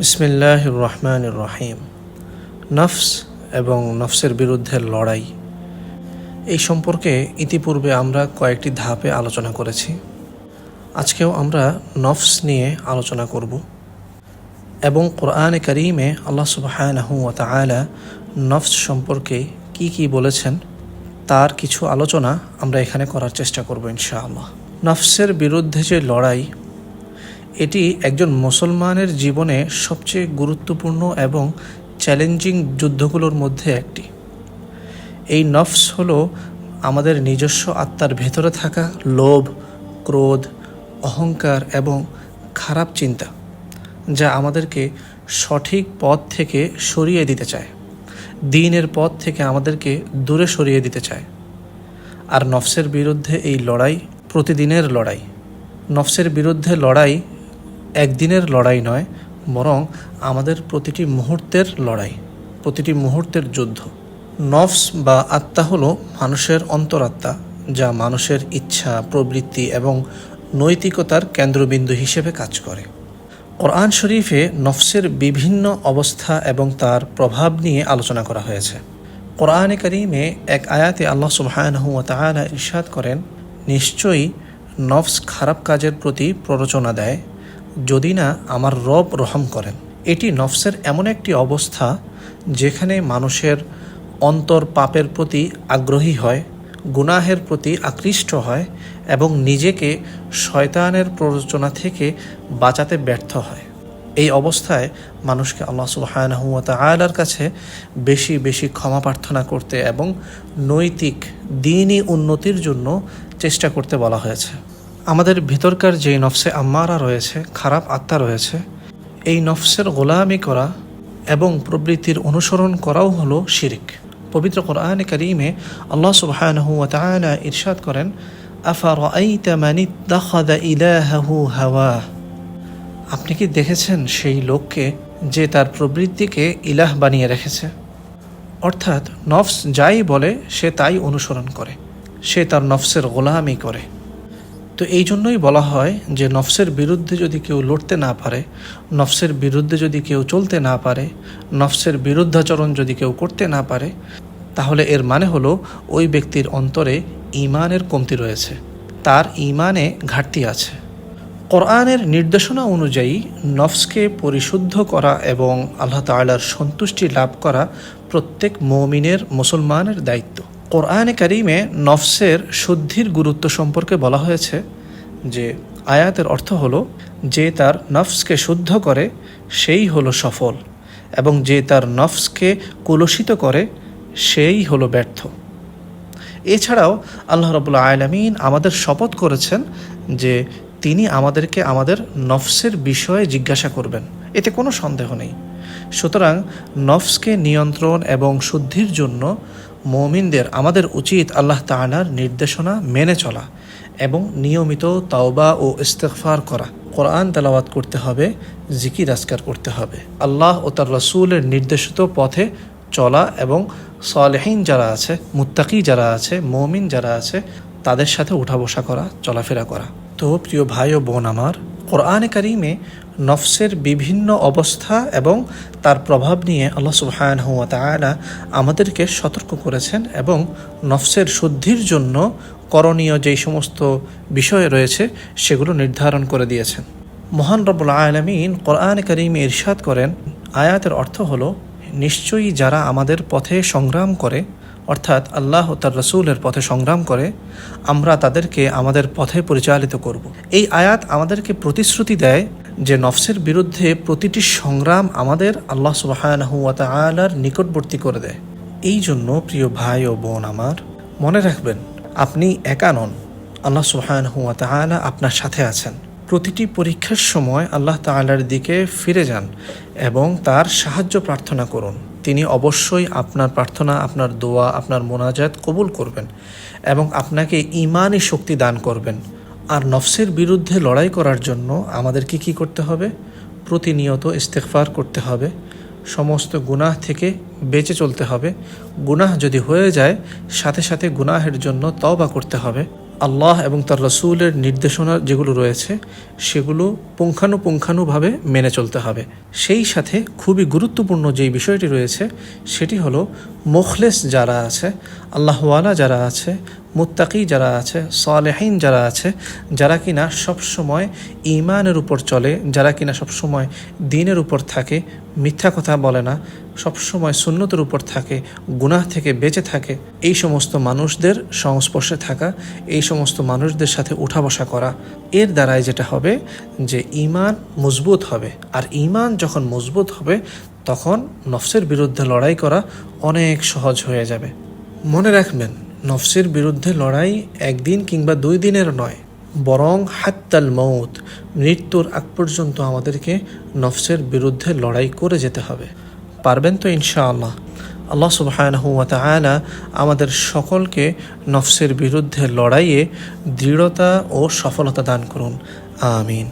বিসমিল্লাহ রহমান রহিম নফস এবং নফসের বিরুদ্ধে লড়াই, এই সম্পর্কে ইতিপূর্বে আমরা কয়েকটি ধাপে আলোচনা করেছি। আজকেও আমরা নফস নিয়ে আলোচনা করব এবং কোরআনে করিমে আল্লাহ সুবাহানহু নফস সম্পর্কে কি কি বলেছেন তার কিছু আলোচনা আমরা এখানে করার চেষ্টা করব ইনশাআল্লাহ। নফসের বিরুদ্ধে যে লড়াই এটি একজন মুসলমানের জীবনে সবচেয়ে গুরুত্বপূর্ণ এবং চ্যালেঞ্জিং যুদ্ধগুলোর মধ্যে একটি। এই নফস হলো আমাদের নিজস্ব আত্মার ভেতরে থাকা লোভ, ক্রোধ, অহংকার এবং খারাপ চিন্তা, যা আমাদেরকে সঠিক পথ থেকে সরিয়ে দিতে চায়। দিনের পথ থেকে আমাদেরকে দূরে সরিয়ে দিতে চায়। আর নফসের বিরুদ্ধে এই লড়াই, প্রতিদিনের লড়াই। নফসের বিরুদ্ধে লড়াই একদিনের লড়াই নয়, বরং আমাদের প্রতিটি মুহূর্তের লড়াই, প্রতিটি মুহূর্তের যুদ্ধ। নফস বা আত্মা হলো মানুষের অন্তরাত্মা, যা মানুষের ইচ্ছা, প্রবৃত্তি এবং নৈতিকতার কেন্দ্রবিন্দু হিসেবে কাজ করে। কোরআন শরীফে নফসের বিভিন্ন অবস্থা এবং তার প্রভাব নিয়ে আলোচনা করা হয়েছে। কোরআনে করিমে এক আয়াতে আল্লাহ সুবহানাহু ওয়া তাআলা ইরশাদ করেন, নিশ্চয়ই নফস খারাপ কাজের প্রতি প্ররোচনা দেয় যদি না আমার রব রহম করেন। এটি নফসের এমন একটি অবস্থা যেখানে মানুষের অন্তর পাপের প্রতি আগ্রহী হয়, গুনাহের প্রতি আকৃষ্ট হয় এবং নিজেকে শয়তানের প্ররোচনা থেকে বাঁচাতে ব্যর্থ হয়। এই অবস্থায় মানুষকে আল্লাহ সুবাহানহু তালার কাছে বেশি বেশি ক্ষমা প্রার্থনা করতে এবং নৈতিক দিনই উন্নতির জন্য চেষ্টা করতে বলা হয়েছে। আমাদের ভিতরকার যে নফসে আম্মারা রয়েছে, খারাপ আত্মা রয়েছে, এই নফসের গোলামি করা এবং প্রবৃত্তির অনুসরণ করাও হলো শিরিক। পবিত্র কোরআনে করিমে আল্লাহ সুবহানাহু ওয়া তাআলা ইরশাদ করেন আপনি কি দেখেছেন সেই লোককে যে তার প্রবৃত্তিকে ইলাহ বানিয়ে রেখেছে? অর্থাৎ নফস যাই বলে, সে তাই অনুসরণ করে। সে তার নফসের গোলামি করে। তো এই জন্যই বলা হয় যে নফসের বিরুদ্ধে যদি কেউ লড়তে না পারে, নফসের বিরুদ্ধে যদি কেউ চলতে না পারে, নফসের বিরুদ্ধাচরণ যদি কেউ করতে না পারে, তাহলে এর মানে হলো ওই ব্যক্তির অন্তরে ইমানের কমতি রয়েছে, তার ইমানে ঘাটতি আছে। কোরআনের নির্দেশনা অনুযায়ী নফসকে পরিশুদ্ধ করা এবং আল্লাহ তালার সন্তুষ্টি লাভ করা প্রত্যেক মমিনের, মুসলমানের দায়িত্ব। কোরআনে কারিমে নফসের শুদ্ধির গুরুত্ব সম্পর্কে বলা হয়েছে যে আয়াতের অর্থ হলো, যে তার নফসকে শুদ্ধ করে, সেই হলো সফল, এবং যে তার নফসকে কুলসিত করে, সেই হলো ব্যর্থ। এছাড়াও আল্লাহ রবুল্লা আলমিন আমাদের শপথ করেছেন যে তিনি আমাদেরকে আমাদের নফসের বিষয়ে জিজ্ঞাসা করবেন। এতে কোনো সন্দেহ নেই। সুতরাং নফসকে নিয়ন্ত্রণ এবং শুদ্ধির জন্য মমিনদের, আমাদের উচিত আল্লাহ তালার নির্দেশনা মেনে চলা এবং নিয়মিত তাওবা ও ইস্তেকফার করা। কোরআন তেলাওয়াত করতে হবে, জিকির আজকার করতে হবে। আল্লাহ ও তার রসুলের নির্দেশিত পথে চলা এবং সালেহীন যারা আছে, মুত্তাকি যারা আছে, মমিন যারা আছে, তাদের সাথে উঠা বসা করা, চলাফেরা করা। তো প্রিয় ভাই ও বোন আমার কোরআনে কারিমে নফসের বিভিন্ন অবস্থা এবং তার প্রভাব নিয়ে আল্লাহ সুবহান হুয়া তালা আমাদেরকে সতর্ক করেছেন এবং নফসের শুদ্ধির জন্য করণীয় যেই সমস্ত বিষয় রয়েছে সেগুলো নির্ধারণ করে দিয়েছেন। মহান রব্বুল আলমিন কোরআনে কারিমে ইরশাদ করেন, আয়াতের অর্থ হলো, নিশ্চয়ই যারা আমাদের পথে সংগ্রাম করে অর্থাৎ আল্লাহ ও তার রসুলের পথে সংগ্রাম করে, আমরা তাদেরকে আমাদের পথে পরিচালিত করব। এই আয়াত আমাদেরকে প্রতিশ্রুতি দেয় যে নফসের বিরুদ্ধে প্রতিটি সংগ্রাম আমাদের আল্লাহ সুবাহর নিকটবর্তী করে দেয়। এই জন্য প্রিয় ভাই ও বোন আমার, মনে রাখবেন, আপনি একা নন। আল্লাহ সুহান হুয়া তালা আপনার সাথে আছেন। প্রতিটি পরীক্ষার সময় আল্লাহ তালার দিকে ফিরে যান এবং তার সাহায্য প্রার্থনা করুন। তিনি অবশ্যই আপনার প্রার্থনা, আপনার দোয়া, আপনার মোনাজাত কবুল করবেন এবং আপনাকে ইমানই শক্তি দান করবেন। আর নফসের বিরুদ্ধে লড়াই করার জন্য আমাদেরকে কি করতে হবে? প্রতিনিয়ত ইস্তেকফার করতে হবে। সমস্ত গুনাহ থেকে বেঁচে চলতে হবে। গুনাহ যদি হয়ে যায়, সাথে সাথে গুনাহের জন্য তওবা করতে হবে। আল্লাহ এবং তার রসুলের নির্দেশনা যেগুলো রয়েছে, সেগুলো পুঙ্খানুপুঙ্খানুভাবে মেনে চলতে হবে। সেই সাথে খুবই গুরুত্বপূর্ণ যেই বিষয়টি রয়েছে, সেটি হলো মোখলেস যারা আছে, আল্লাহওয়ালা যারা আছে মুত্তাকি যারা আছে, সালেহীন যারা আছে, যারা কিনা সবসময় ইমানের উপর চলে, যারা কিনা সবসময় দিনের উপর থাকে, মিথ্যা কথা বলে না, সবসময় সুন্নতের উপর থাকে, গুনাহ থেকে বেঁচে থাকে, এই সমস্ত মানুষদের সংস্পর্শে থাকা, এই সমস্ত মানুষদের সাথে উঠা বসা করা, এর দ্বারাই যেটা হবে যে ইমান মজবুত হবে। আর ইমান যখন মজবুত হবে, তখন নফসের বিরুদ্ধে লড়াই করা অনেক সহজ হয়ে যাবে। মনে রাখবেন নফসের বিরুদ্ধে লড়াই একদিন কিংবা দুই দিনের নয়, বরং হাত্তাল মৌত মৃত্যুর আগ পর্যন্ত আমাদেরকে নফসের বিরুদ্ধে লড়াই করে যেতে হবে। পারবেন তো ইনশাআল্লাহ? আল্লাহ সুবহানাহু ওয়া তাআলা আমাদের সকলকে নফসের বিরুদ্ধে লড়াইয়ে দৃঢ়তা ও সফলতা দান করুন। আমিন।